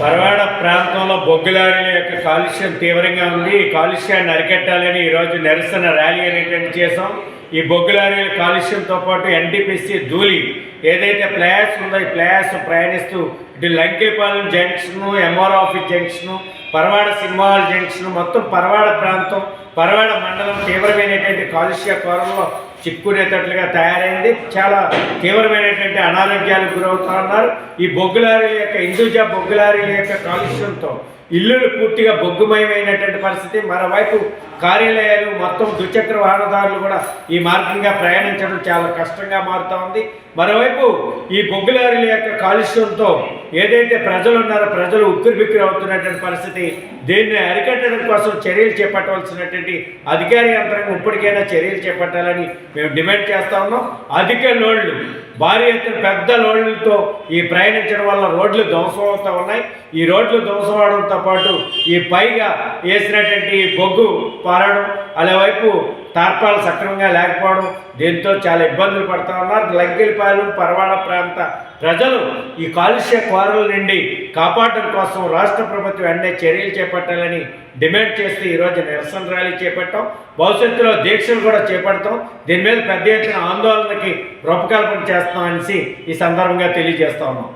పరవాడ ప్రాంతంలో బొగ్గులారీల యొక్క కాలుష్యం తీవ్రంగా ఉంది. ఈ కాలుష్యాన్ని అరికట్టాలని ఈరోజు నిరసన ర్యాలీ అనేటువంటి చేసాం ఈ బొగ్గులారీల కాలుష్యంతో పాటు ఎన్టీపీసీ ధూళి ఏదైతే ప్లేయర్స్ ఉందో ఈ ప్లేయర్స్ ప్రయాణిస్తూ ఇటు Lankipalem junction MR office junction Paravada Simhal junction మొత్తం పరవాడ ప్రాంతం పరవాడ మండలం తీవ్రమైనటువంటి కాలుష్య కోరంలో చిక్కునేటట్లుగా తయారైంది. చాలా తీవ్రమైనటువంటి అనారోగ్యాలకు గురవుతా ఉన్నారు. ఈ బొగ్గులారీల యొక్క హిందూజా బొగ్గులారీల యొక్క కాలుష్యంతో ఇల్లులు పూర్తిగా బొగ్గుమయమైనటువంటి పరిస్థితి. మరోవైపు కార్యాలయాలు మొత్తం ద్విచక్ర వాహనదారులు కూడా ఈ మార్గంగా ప్రయాణించడం చాలా కష్టంగా మారుతూ ఉంది. మరోవైపు ఈ బొగ్గులారీల యొక్క కాలుష్యంతో ఏదైతే ప్రజలు ఉన్నారో ప్రజలు ఉక్కిరి బిక్కిరి అవుతున్నటువంటి పరిస్థితి దీన్ని అరికట్టడం కోసం చర్యలు చేపట్టవలసినటువంటి అధికారి యంత్రాంగం ఇప్పటికైనా చర్యలు చేపట్టాలని మేము డిమాండ్ చేస్తా ఉన్నాం. అధిక లోడ్లు భారీ ఎత్తున పెద్ద లోడ్లతో ఈ ప్రయాణించడం వల్ల రోడ్లు ధ్వంసం అవుతూ ఉన్నాయి. ఈ రోడ్లు ధ్వంసం అవడంతో పాటు ఈ పైగా వేసినటువంటి బొగ్గు పారడం అలా వైపు తార్పాలు సక్రమంగా లేకపోవడం దీంతో చాలా ఇబ్బందులు పడుతూ ఉన్నారు. లంకిలపాలెం పరవాడ ప్రాంత ప్రజలు ఈ కాలుష్య కోరల నుండి కాపాడటం కోసం రాష్ట్ర ప్రభుత్వం వెంటనే చర్యలు చేపట్టాలని డిమాండ్ చేస్తూ ఈరోజు నిరసన ర్యాలీ చేపట్టాం. భవిష్యత్తులో దీక్షలు కూడా చేపడతాం. దీని మీద పెద్ద ఎత్తున ఆందోళనకి రూపకల్పన చేస్తామనేసి ఈ సందర్భంగా తెలియజేస్తా ఉన్నాం.